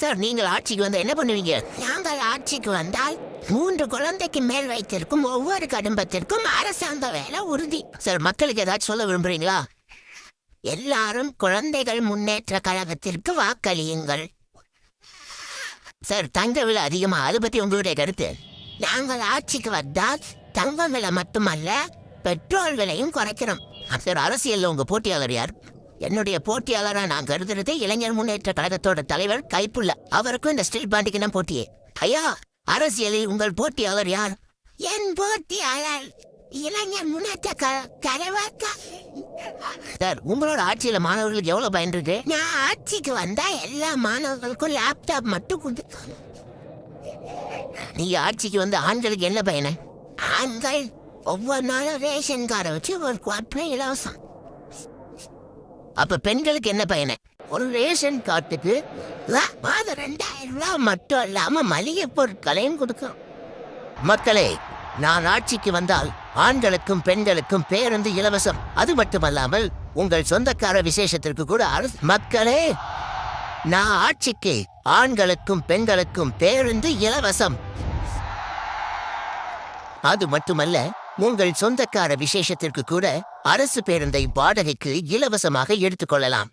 Sir நீங்கள் ஆட்சிக்கு வந்தா என்ன பண்ணுவீங்க? நாங்கள் ஆட்சிக்கு வந்தால் மூன்று குழந்தைக்கு மேல் வைத்திருக்கும் ஒவ்வொரு குடும்பத்திற்கும் அரசாங்க வேலை உறுதி. சார் மக்களுக்கு ஏதாச்சும் சொல்ல விரும்புறீங்களா? எல்லாரும் குழந்தைகள் முன்னேற்ற கழகத்திற்கு வாக்களியுங்கள். சார் தங்க விலை அதிகமா? அதை பத்தி உங்களுடைய கருத்து. நாங்கள் ஆட்சிக்கு வந்தால் தங்கம் விலை மட்டுமல்ல பெட்ரோல் விலையும் குறைக்கிறோம். சார் அரசியல்ல உங்க போட்டியாளர் யார்? என்னுடைய போட்டியாளரா நான் கருதுறது இளைஞர் முன்னேற்ற கழகத்தோட தலைவர் கைப்புள்ள. அவருக்கும் இந்த ஸ்டீல் பாண்டிக்கு தான் போட்டியே. ஐயா அரசியலில் உங்கள் போட்டியாளர் யார்? என் போட்டியாளர் இளைஞர் முன்னேற்ற க- தலைவர் க- சார் உங்களோட ஆட்சியில மாணவர்களுக்கு எவ்வளவு பயன் இருக்கு? நான் ஆட்சிக்கு வந்தா எல்லா மாணவர்களுக்கும் லேப்டாப் மட்டும் கொடு. நீங்க ஆட்சிக்கு வந்து ஆண்களுக்கு என்ன பயனு? ஆண்கள் ஒவ்வொரு நாளும் ரேஷன் கார்டை வச்சு ஒரு குவாட்மே இலவசம். அப்ப பெண்களுக்கு என்ன பயனை? ஒரு ரேஷன் கார்டுக்கு மாதம் ரெண்டாயிரம் ரூபாய் மட்டும் இல்லாம மளிகை பொருட்களையும் கொடுக்கும். மக்களே நான் ஆட்சிக்கு வந்தால் ஆண்களுக்கும் பெண்களுக்கும் பேருந்து இலவசம். அது மட்டுமல்லாமல் உங்கள் சொந்தக்கார விசேஷத்திற்கு கூட அரசு மக்களே நான் ஆட்சிக்கு ஆண்களுக்கும் பெண்களுக்கும் பேருந்து இலவசம். அது மட்டுமல்ல உங்கள் சொந்தக்கார விசேஷத்திற்கு கூட அரசு பேருந்தை வாடகைக்கு இலவசமாக எடுத்துக்கொள்ளலாம்.